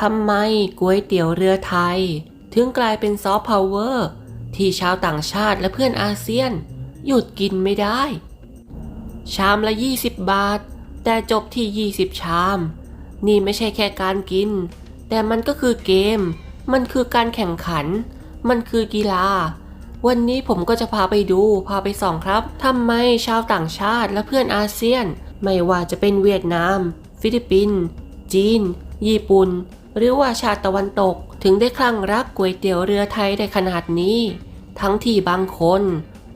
ทำไมก๋วยเตี๋ยวเรือไทย ถึงกลายเป็นซอฟต์พาวเวอร์ที่ชาวต่างชาติและเพื่อนอาเซียน หยุดกินไม่ได้ ชามละ 20 บาท แต่จบที่ 20 ชาม นี่ไม่ใช่แค่การกิน แต่มันก็คือเกม มันคือการแข่งขัน มันคือกีฬา วันนี้ผมก็จะพาไปดูพาไปส่องครับทำไมชาวต่างชาติและเพื่อนอาเซียน ไม่ว่าจะเป็นเวียดนาม ฟิลิปปินส์จีน ญี่ปุ่น หรือว่าชาติตะวันตกถึงได้คลั่งรักก๋วยเตี๋ยวเรือไทยได้ขนาดนี้ ทั้งที่บางคน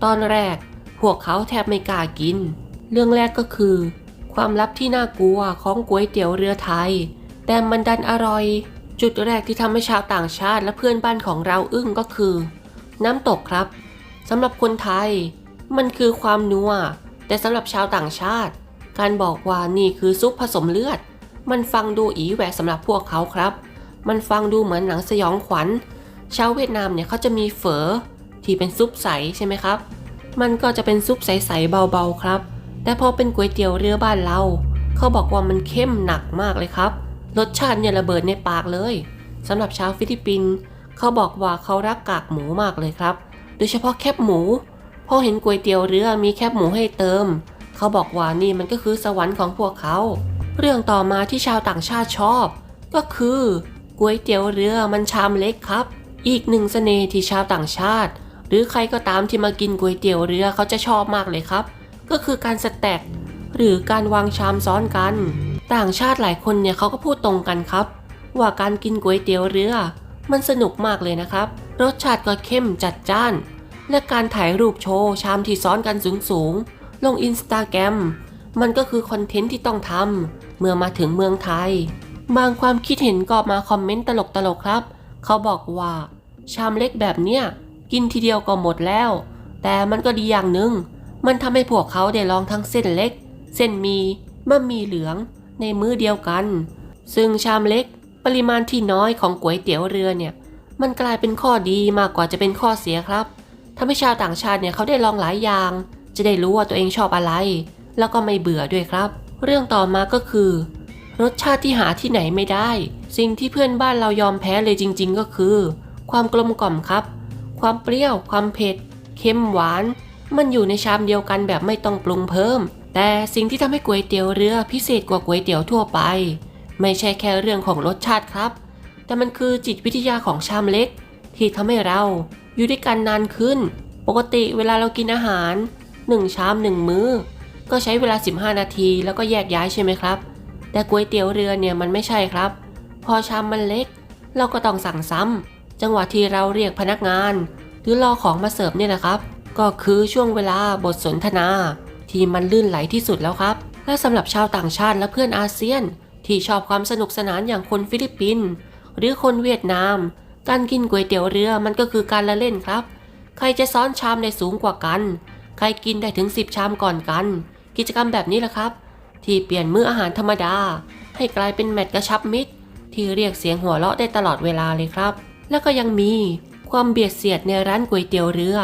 ตอนแรกพวกเขาแทบไม่กล้ากิน เรื่องแรกก็คือ ความลับที่น่ากลัวของก๋วยเตี๋ยวเรือไทย แต่มันดันอร่อย จุดแรกที่ทำให้ชาวต่างชาติและเพื่อนบ้านของเราอึ้งก็คือ น้ำตกครับสำหรับคนไทย มันคือความนัวแต่สำหรับชาวต่างชาติ การบอกว่านี่คือซุปผสมเลือด มันฟังดูอีแหวะสำหรับพวกเขาครับ มันฟังดูเหมือนหนังสยองขวัญ ชาวเวียดนามเนี่ยเขาจะมีเฝอที่เป็นซุปใสใช่ไหมครับ มันก็จะเป็นซุปใสๆเบาๆครับ แต่พอเป็นก๋วยเตี๋ยวเรือบ้านเรา เขาบอกว่ามันเข้มหนักมากเลยครับ รสชาติเนี่ยระเบิดในปากเลยสำหรับชาวฟิลิปปินส์เขาบอกว่าเขารักกากหมูมากเลยครับ โดยเฉพาะแคบหมู พอเห็นก๋วยเตี๋ยวเรือมีแคบหมูให้เติม เขาบอกว่านี่มันก็คือสวรรค์ของพวกเขา เรื่องต่อมาที่ชาวต่างชาติชอบ ก็คือก๋วยเตี๋ยวเรือมันชามเล็กครับ อีกหนึ่งเสน่ห์ที่ชาวต่างชาติ หรือใครก็ตามที่มากินก๋วยเตี๋ยวเรือเขาจะชอบมากเลยครับ ก็คือการสแต็กหรือการวางชามซ้อนกัน ต่างชาติหลายคนเนี่ยเขาก็พูดตรงกันครับ ว่าการกินก๋วยเตี๋ยวเรือ มันสนุกมากเลยนะครับ รสชาติก็เข้มจัดจ้าน และการถ่ายรูปโชว์ชามที่ซ้อนกันสูงๆลงอินสตาแกรม มันก็คือคอนเทนต์ที่ต้องทำเมื่อมาถึงเมืองไทย บางความคิดเห็นก็มาคอมเมนต์ตลกๆครับ เขาบอกว่า ชามเล็กแบบเนี้ยกินทีเดียวก็หมดแล้ว แต่มันก็ดีอย่างหนึ่งมันทำให้พวกเขาได้ลองทั้งเส้นเล็ก เส้นมีบะหมี่เหลืองในมื้อเดียวกัน ซึ่งชามเล็กปริมาณที่น้อยของก๋วยเตี๋ยวเรือเนี่ย มันกลายเป็นข้อดีมากกว่าจะเป็นข้อเสียครับทำให้ชาวต่างชาติเนี่ยเขาได้ลองหลายอย่าง จะได้รู้ว่าตัวเองชอบอะไร แล้วก็ไม่เบื่อด้วยครับ เรื่องต่อมาก็คือ รสชาติที่หาที่ไหนไม่ได้ สิ่งที่เพื่อนบ้านเรายอมแพ้เลยจริง ๆ ก็คือ ความกลมกล่อมครับ ความเปรี้ยว ความเผ็ด เค็มหวาน มันอยู่ในชามเดียวกันแบบไม่ต้องปรุงเพิ่ม แต่สิ่งที่ทำให้ก๋วยเตี๋ยวเรือพิเศษกว่าก๋วยเตี๋ยวทั่วไป ไม่ใช่แค่เรื่องของรสชาติครับ แต่มันคือจิตวิทยาของชามเล็ก ที่ทำให้เราอยู่ด้วยกันนานขึ้น ปกติเวลาเรากินอาหาร1ชาม1มื้อ ก็ใช้เวลา 15 นาทีแล้วก็แยกย้ายใช่ไหมครับ แต่ก๋วยเตี๋ยวเรือเนี่ยมันไม่ใช่ครับ พอชามมันเล็ก เราก็ต้องสั่งซ้ำจังหวะที่เราเรียกพนักงาน หรือรอของมาเสิร์ฟเนี่ยนะครับ ก็คือช่วงเวลาบทสนทนา ที่มันลื่นไหลที่สุดแล้วครับ และสำหรับชาวต่างชาติและเพื่อนอาเซียน ที่ชอบความสนุกสนานอย่างคนฟิลิปปินส์หรือคนเวียดนาม การกินก๋วยเตี๋ยวเรือมันก็คือการละเล่นครับ ใครจะซ้อนชามได้สูงกว่ากัน ใครกินได้ถึง 10 ชามก่อนกัน กิจกรรมแบบนี้แหละครับ ที่เปลี่ยนมื้ออาหารธรรมดา ให้กลายเป็นแมตช์กระชับมิตร ที่เรียกเสียงหัวเราะได้ตลอดเวลาเลยครับ แล้วก็ยังมีความเบียดเสียดในร้านก๋วยเตี๋ยวเรือ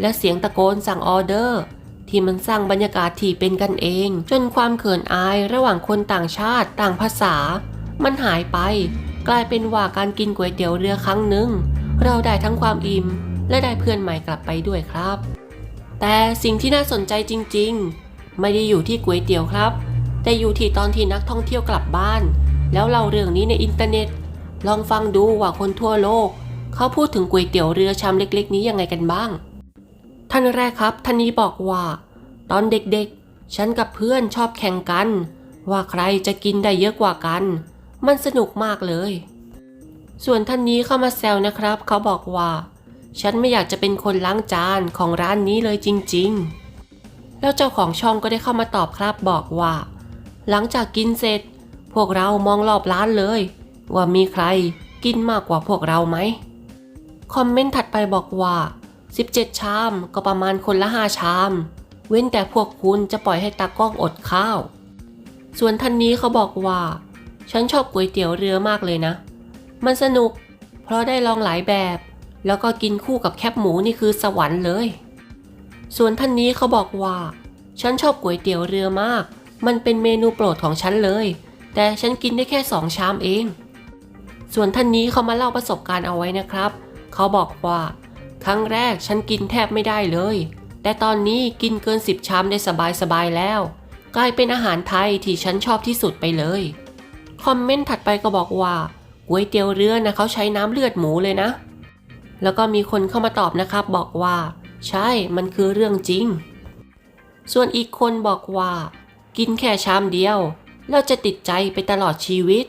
และเสียงตะโกนสั่งออเดอร์ ที่มันสร้างบรรยากาศที่เป็นกันเอง จนความเขินอายระหว่างคนต่างชาติต่างภาษา มันหายไป กลายเป็นว่าการกินก๋วยเตี๋ยวเรือครั้งหนึ่งเราได้ทั้งความอิ่มและได้เพื่อนใหม่กลับไปด้วยครับ แต่สิ่งที่น่าสนใจจริง ๆ ไม่ได้อยู่ที่ก๋วยเตี๋ยวครับ แต่อยู่ที่ตอนที่นักท่องเที่ยวกลับบ้าน แล้วเล่าเรื่องนี้ในอินเทอร์เน็ต ลองฟังดูว่าคนทั่วโลก เขาพูดถึงก๋วยเตี๋ยวเรือชามเล็กๆ นี้ยังไงกันบ้าง ท่านแรกครับ ท่านนี้บอกว่า ตอนเด็กๆ ฉันกับเพื่อนชอบแข่งกัน ว่าใครจะกินได้เยอะกว่ากัน มันสนุกมากเลย ส่วนท่านนี้เข้ามาแซวนะครับ เขาบอกว่า ฉันไม่อยากจะเป็นคนล้างจานของร้านนี้เลยจริง ๆ แล้วเจ้าของช่องก็ได้เข้ามาตอบครับบอกว่า หลังจากกินเสร็จ พวกเรามองรอบร้านเลย ว่ามีใครกินมากกว่าพวกเราไหมคอมเมนต์ถัดไปบอกว่า 17 ชามก็ประมาณคนละ 5 ชาม เว้นแต่พวกคุณจะปล่อยให้ตากล้องอดข้าว ส่วนท่านนี้เขาบอกว่า ฉันชอบก๋วยเตี๋ยวเรือมากเลยนะ มันสนุก เพราะได้ลองหลายแบบ แล้วก็กินคู่กับแคบหมูนี่คือสวรรค์เลย ส่วนท่านนี้เขาบอกว่า ฉันชอบก๋วยเตี๋ยวเรือมาก มันเป็นเมนูโปรดของฉันเลย แต่ฉันกินได้แค่สองชามเอง ส่วนท่านนี้เขามาเล่าประสบการณ์เอาไว้นะครับ เขาบอกว่า ครั้งแรกฉันกินแทบไม่ได้เลย แต่ตอนนี้กินเกิน10ชามได้สบายๆแล้ว กลายเป็นอาหารไทยที่ฉันชอบที่สุดไปเลย คอมเมนต์ถัดไปก็บอกว่าก๋วยเตี๋ยวเรือนะเขาใช้น้ำเลือดหมูเลยนะ แล้วก็มีคนเข้ามาตอบนะครับบอกว่า ใช่มันคือเรื่องจริง ส่วนอีกคนบอกว่า กินแค่ชามเดียว แล้วจะติดใจไปตลอดชีวิต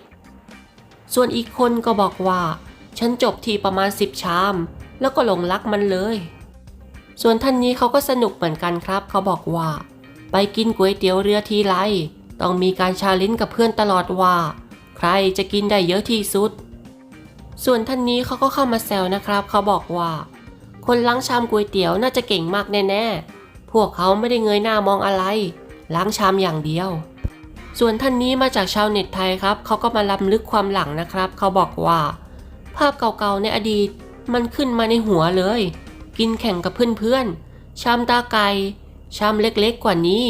ส่วนอีกคนก็บอกว่า ฉันจบทีประมาณ10ชาม แล้วก็หลงรักมันเลย ส่วนท่านนี้เขาก็สนุกเหมือนกันครับ เขาบอกว่า ไปกินก๋วยเตี๋ยวเรือทีไรต้องมีการชาลิ้นกับเพื่อนตลอดว่า ใครจะกินได้เยอะที่สุด ส่วนท่านนี้เขาก็เข้ามาแซวนะครับ เขาบอกว่า คนล้างชามก๋วยเตี๋ยวน่าจะเก่งมากแน่ๆ พวกเขาไม่ได้เงยหน้ามองอะไร ล้างชามอย่างเดียว ส่วนท่านนี้มาจากชาวเน็ตไทยครับ เขาก็มาล้ำลึกความหลังนะครับ เขาบอกว่า ภาพเก่าๆในอดีตมันขึ้นมาในหัวเลย กินแข่งกับเพื่อนๆ ชามตาไก่ชามเล็กๆกว่านี้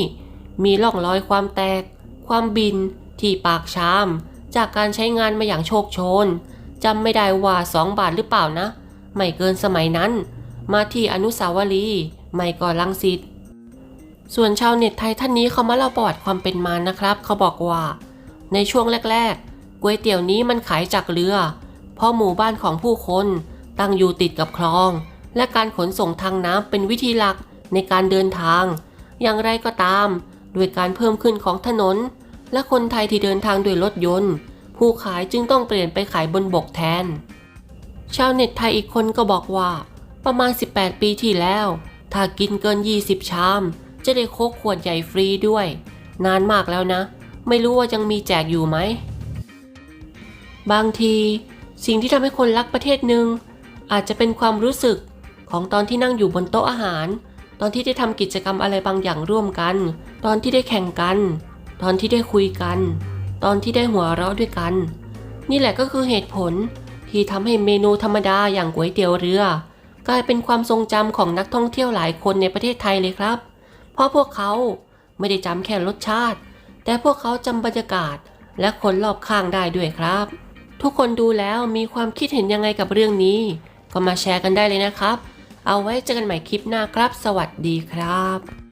มีร่องรอยความแตก ความบิน ที่ปากชาม จากการใช้งานมาอย่างโชคโชนจำไม่ได้ว่า2บาทหรือเปล่านะ ไม่เกินสมัยนั้น มาที่อนุสาวรีย์ไม่ก่อลังสิตส่วนชาวเน็ตไทยท่านนี้เขามาเล่าประวัติความเป็นมานะครับ เขาบอกว่า ในช่วงแรกๆก๋วยเตี๋ยวนี้มันขายจากเรือ เพราะหมู่บ้านของผู้คนตั้งอยู่ติดกับคลอง และการขนส่งทางน้ำเป็นวิธีหลักในการเดินทาง อย่างไรก็ตามด้วยการเพิ่มขึ้นของถนน และคนไทยที่เดินทางด้วยรถยนต์ ผู้ขายจึงต้องเปลี่ยนไปขายบนบกแทน ชาวเน็ตไทยอีกคนก็บอกว่า ประมาณ 18 ปีที่แล้ว ถ้ากินเกิน 20 ชาม จะได้โคกขวดใหญ่ฟรีด้วย นานมากแล้วนะ ไม่รู้ว่ายังมีแจกอยู่ไหม บางที สิ่งที่ทำให้คนรักประเทศหนึ่งอาจจะเป็นความรู้สึกของตอนที่นั่งอยู่บนโต๊ะอาหาร ตอนที่ได้ทำกิจกรรมอะไรบางอย่างร่วมกัน ตอนที่ได้แข่งกัน ตอนที่ได้คุยกัน ตอนที่ได้หัวเราะด้วยกัน นี่แหละก็คือเหตุผลที่ทำให้เมนูธรรมดาอย่างก๋วยเตี๋ยวเรือ กลายเป็นความทรงจำของนักท่องเที่ยวหลายคนในประเทศไทยเลยครับ เพราะพวกเขาไม่ได้จำแค่รสชาติ แต่พวกเขาจำบรรยากาศ และคนรอบข้างได้ด้วยครับ ทุกคนดูแล้วมีความคิดเห็นยังไงกับเรื่องนี้ ก็มาแชร์กันได้เลยนะครับ เอาไว้เจอกันใหม่คลิปหน้าครับ สวัสดีครับ